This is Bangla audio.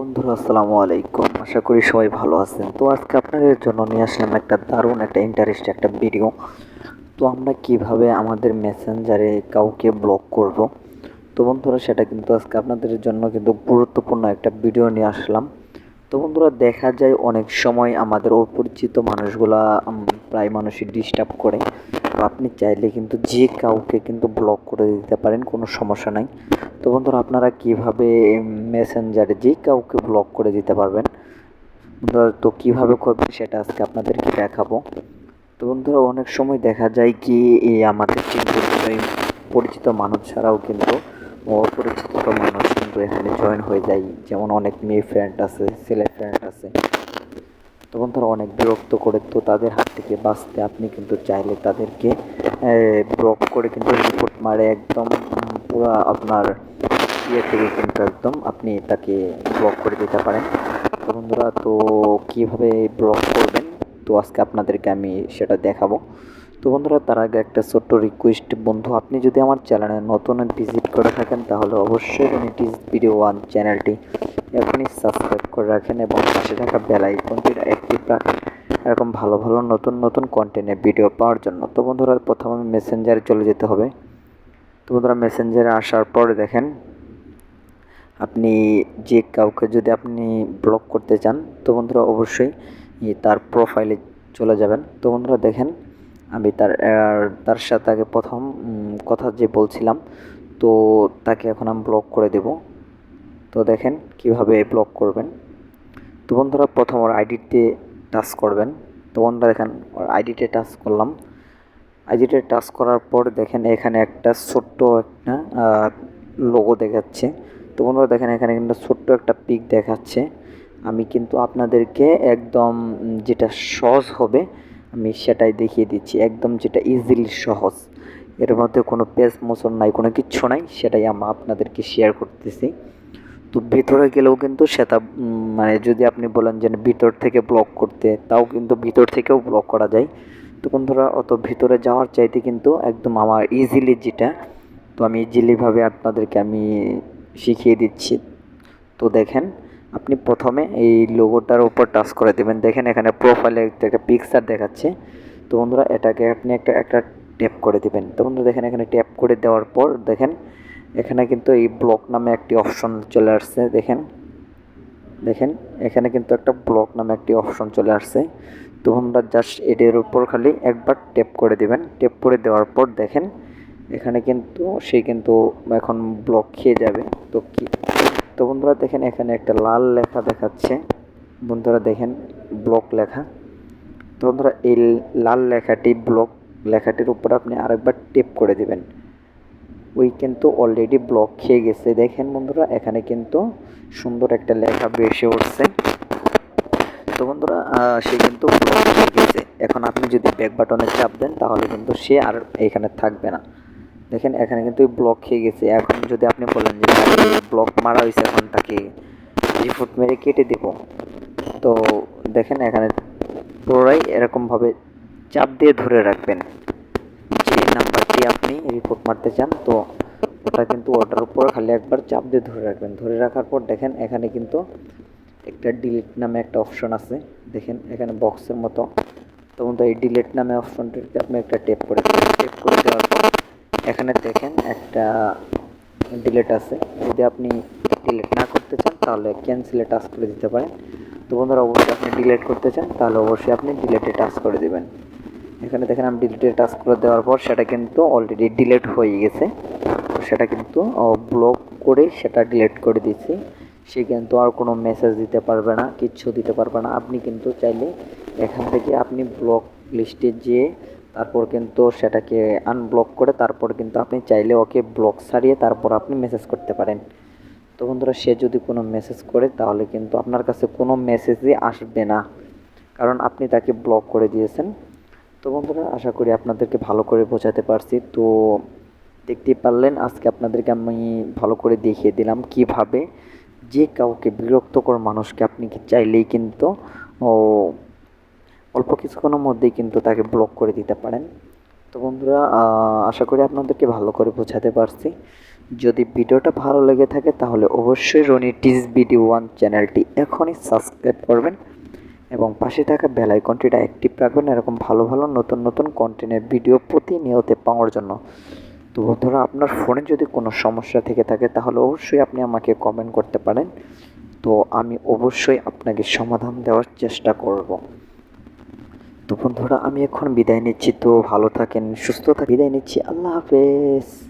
বন্ধুরা, আসসালামু আলাইকুম। আশা করি সবাই ভালো আছেন। তো আজকে আপনাদের জন্য নিয়ে আসলাম একটা দারুণ, একটা ইন্টারেস্ট একটা ভিডিও তো আমরা কীভাবে আমাদের মেসেঞ্জারে কাউকে ব্লক করব? তো বন্ধুরা, সেটা কিন্তু আজকে আপনাদের জন্য কিন্তু গুরুত্বপূর্ণ একটা ভিডিও নিয়ে আসলাম। তো বন্ধুরা, দেখা যায় অনেক সময় আমাদের অপরিচিত মানুষগুলা প্রায় মানুষই ডিস্টার্ব করে। আপনি চাইলে কিন্তু যে কাউকে কিন্তু ব্লক করে দিতে পারেন, কোনো সমস্যা নাই। তো বন্ধুরা, আপনারা কীভাবে মেসেঞ্জারে যে কাউকে ব্লক করে দিতে পারবেন? তো কীভাবে করবেন সেটা আজকে আপনাদেরকে দেখাবো। তো বন্ধুরা, অনেক সময় দেখা যায় কি, এই আমাদের কিন্তু পরিচিত মানুষ ছাড়াও কিন্তু অপরিচিত মানুষ কিন্তু এখানে জয়েন হয়ে যায়। যেমন অনেক মেয়ে ফ্রেন্ড আছে, ছেলে ফ্রেন্ড আছে। তো তারা অনেক বিরক্ত করে তো তাদের হাত থেকে বাঁচতে আপনি কিন্তু চাইলে তাদেরকে ব্লক করে কিন্তু রিপোর্ট মারে একদম পুরো আপনার ইয়ে থেকে কিন্তু একদম আপনি তাকে ব্লক করে দিতে পারেন। তো বন্ধুরা, তো কীভাবে ব্লক করবেন? তো আজকে আপনাদেরকে আমি সেটা দেখাবো। তো বন্ধুরা, তার আগে একটা ছোট্ট রিকোয়েস্ট বন্ধু, আপনি যদি আমার চ্যানেলে নতুন ভিজিট করে থাকেন, তাহলে অবশ্যই ইউনিটিস ভিডিও ওয়ান চ্যানেলটি এখনই সাবস্ক্রাইব করে রাখেন এবং পাশে থাকা বেল আইকনটি অ্যাক্টিভ রাখেন। এরকম ভালো ভালো, নতুন নতুন কন্টেন্টের ভিডিও পাওয়ার জন্য। তো বন্ধুরা, প্রথমে মেসেঞ্জারে চলে যেতে হবে। তো বন্ধুরা মেসেঞ্জারে আসার পর দেখেন, আপনি যে কাউকে যদি আপনি ব্লক করতে চান, তো বন্ধুরা অবশ্যই তার প্রোফাইলে চলে যাবেন। তো বন্ধুরা, দেখেন আমি তার তার সাথে আগে প্রথম কথা যে বলছিলাম, তো তাকে এখন আমি ব্লক করে দেব। তো দেখেন কীভাবে ব্লক করবেন। তো বন্ধুরা, প্রথম ওর আইডিতে টাচ করবেন। তো বন্ধুরা দেখেন, ওর আইডিতে টাচ করলাম। আইডিতে টাচ করার পর দেখেন এখানে একটা ছোট্ট একটা লোগো দেখাচ্ছে। তো বন্ধুরা দেখেন এখানে কিন্তু ছোট্ট একটা পিক দেখাচ্ছে। আমি কিন্তু আপনাদেরকে একদম যেটা সহজ হবে আমি সেটাই দেখিয়ে দিচ্ছি, একদম যেটা ইজিলি সহজ। এর মধ্যে কোনো পেজ মোচন নাই, কোনো কিচ্ছু নাই, সেটাই আমি আপনাদেরকে শেয়ার করতেছি। তো ভিতরে গেলেও কিন্তু সেটা মানে যদি আপনি বলেন যে ভিতর থেকে ব্লক করতে, তাও কিন্তু ভিতর থেকেও ব্লক করা যায়। তো বন্ধুরা, অত ভিতরে যাওয়ার চাইতে কিন্তু একদম আমার ইজিলি যেটা, তো আমি ইজিলিভাবে আপনাদেরকে আমি শিখিয়ে দিচ্ছি। তো দেখেন আপনি প্রথমে এই লোগোটার উপর টাচ করে দেবেন। দেখেন এখানে প্রোফাইলে একটা পিকচার দেখাচ্ছে। তো বন্ধুরা, এটাকে আপনি একটা একটা ট্যাপ করে দিবেন। তো বন্ধুরা, দেখেন এখানে ট্যাপ করে দেওয়ার পর দেখেন, এখানে কিন্তু এই ব্লক নামে একটি অপশন চলে আসছে। দেখেন দেখেন, এখানে কিন্তু একটা ব্লক নামে একটি অপশন চলে আসছে। তো আমরা জাস্ট এটির উপর খালি একবার ট্যাপ করে দিবেন। ট্যাপ করে দেওয়ার পর দেখেন, এখানে কিন্তু, সে কিন্তু এখন ব্লক খেয়ে যাবে। তো কি তো বন্ধুরা দেখেন এখানে একটা লাল লেখা দেখাচ্ছে। বন্ধুরা দেখেন ব্লক লেখা। তো বন্ধুরা এই লাল লেখাটি ব্লক লেখাটির উপর আপনি আরেকবার টেপ করে দিবেন। ওই কিন্তু অলরেডি ব্লক খেয়ে গেছে। দেখেন বন্ধুরা, এখানে কিন্তু সুন্দর একটা লেখা বেসে উঠছে। তো বন্ধুরা সে কিন্তু ব্লক খেয়ে গেছে। এখন আপনি যদি ব্যাক বাটনে চাপ দেন, তাহলে কিন্তু সে আর এখানে থাকবে না। দেখেন, এখানে কিন্তু ব্লক খেয়ে গেছে। এখন যদি আপনি বলেন যে ব্লক মারা হয়েছে এখন তাকে রিপোর্ট মেরে কেটে দেব। তো দেখেন, এখানে পুরোটাই এরকমভাবে চাপ দিয়ে ধরে রাখবেন। যে নাম্বারটি আপনি রিপোর্ট মারতে চান, তো ওটা কিন্তু ওটার উপর খালি একবার চাপ দিয়ে ধরে রাখবেন। ধরে রাখার পর দেখেন, এখানে কিন্তু একটা ডিলিট নামে একটা অপশন আছে। দেখেন, এখানে বক্সের মতো। তখন তো এই ডিলিট নামে অপশনটিতে আপনি একটা টেপ করে টেপ করে দেওয়ার এখানে দেখেন একটা ডিলেট আছে। যদি আপনি ডিলেট না করতে চান, তাহলে ক্যান্সেলে টাচ করে দিতে পারেন। তো বন্ধুরা, অবশ্যই আপনি ডিলেট করতে চান, তাহলে অবশ্যই আপনি ডিলেটে টাচ করে দেবেন। এখানে দেখেন, আমি ডিলেটে টাচ করে দেওয়ার পর সেটা কিন্তু অলরেডি ডিলেট হয়ে গেছে। তো সেটা কিন্তু ব্লক করে সেটা ডিলেট করে দিচ্ছি। সে কিন্তু আর কোনো মেসেজ দিতে পারবে না, কিচ্ছু দিতে পারবে না। আপনি কিন্তু চাইলে এখান থেকে আপনি ব্লক লিস্টে যেয়ে তারপর কিন্তু সেটাকে আনব্লক করে তারপর কিন্তু আপনি চাইলে ওকে ব্লক সারিয়ে তারপর আপনি মেসেজ করতে পারেন। তো বন্ধুরা, সে যদি কোনো মেসেজ করে তাহলে কিন্তু আপনার কাছে কোনো মেসেজই আসবে না, কারণ আপনি তাকে ব্লক করে দিয়েছেন। তো বন্ধুরা, আশা করি আপনাদেরকে ভালো করে বোঝাতে পারছি। তো দেখতেই পারলেন, আজকে আপনাদেরকে আমি ভালো করে দেখিয়ে দিলাম কীভাবে যে কাউকে বিরক্তকর মানুষকে আপনি চাইলেই কিন্তু ও অল্প কিছুক্ষণের মধ্যেই কিন্তু তাকে ব্লক করে দিতে পারেন। তো বন্ধুরা আশা করি আপনাদেরকে ভালো করে বোঝাতে পারছি। যদি ভিডিওটা ভালো লেগে থাকে, তাহলে অবশ্যই রনি টিজ ভিডিও ওয়ান চ্যানেলটি এখনই সাবস্ক্রাইব করবেন এবং পাশে থাকা বেল আইকনটিটা অ্যাক্টিভ রাখবেন, এরকম ভালো ভালো নতুন নতুন কন্টেন্টের ভিডিও প্রতিনিয়ত পাওয়ার জন্য। তো বন্ধুরা, আপনার ফোনে যদি কোনো সমস্যা থেকে থাকে, তাহলে অবশ্যই আপনি আমাকে কমেন্ট করতে পারেন। তো আমি অবশ্যই আপনাকে সমাধান দেওয়ার চেষ্টা করব। তো বন্ধুরা, আমি এখন বিদায় নিচ্ছি। তো ভালো থাকেন, সুস্থ থাকেন। বিদায় নিচ্ছি। আল্লাহ হাফেজ।